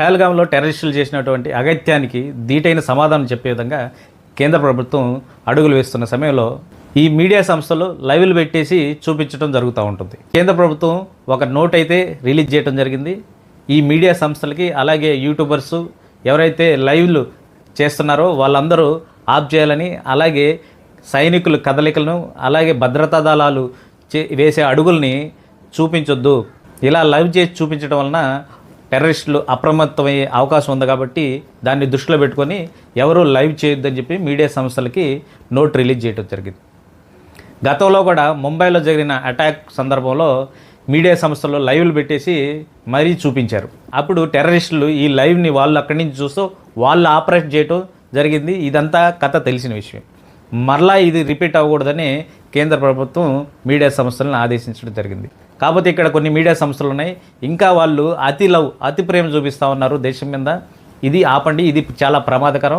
పహల్గాంలో టెర్రరిస్టులు చేసినటువంటి అగత్యానికి దీటైన సమాధానం చెప్పే విధంగా కేంద్ర ప్రభుత్వం అడుగులు వేస్తున్న సమయంలో ఈ మీడియా సంస్థలు లైవ్లు పెట్టేసి చూపించడం జరుగుతూ ఉంటుంది. కేంద్ర ప్రభుత్వం ఒక నోట్ అయితే రిలీజ్ చేయడం జరిగింది. ఈ మీడియా సంస్థలకి అలాగే యూట్యూబర్స్ ఎవరైతే లైవ్లు చేస్తున్నారో వాళ్ళందరూ ఆఫ్ చేయాలని అలాగే సైనికుల కదలికలను అలాగే భద్రతా దళాలు చే వేసే అడుగుల్ని చూపించొద్దు. ఇలా లైవ్ చేసి చూపించడం వలన టెర్రరిస్టులు అప్రమత్తమయ్యే అవకాశం ఉంది కాబట్టి దాన్ని దృష్టిలో పెట్టుకొని ఎవరు లైవ్ చేయొద్దని చెప్పి మీడియా సంస్థలకి నోట్ రిలీజ్ చేయడం జరిగింది. గతంలో కూడా ముంబైలో జరిగిన అటాక్ సందర్భంలో మీడియా సంస్థలు లైవ్లు పెట్టేసి మరీ చూపించారు. అప్పుడు టెర్రరిస్టులు ఈ లైవ్ని వాళ్ళు అక్కడి నుంచి చూస్తూ వాళ్ళు ఆపరేట్ చేయటం జరిగింది. ఇదంతా కథ తెలిసిన విషయం. మరలా ఇది రిపీట్ అవ్వకూడదని కేంద్ర ప్రభుత్వం మీడియా సంస్థలను ఆదేశించడం జరిగింది. కాకపోతే ఇక్కడ కొన్ని మీడియా సంస్థలు ఉన్నాయి. ఇంకా వాళ్ళు అతి లవ్ అతి ప్రేమ చూపిస్తూ ఉన్నారు దేశం మీద. ఇది ఆపండి ఇది చాలా ప్రమాదకరం.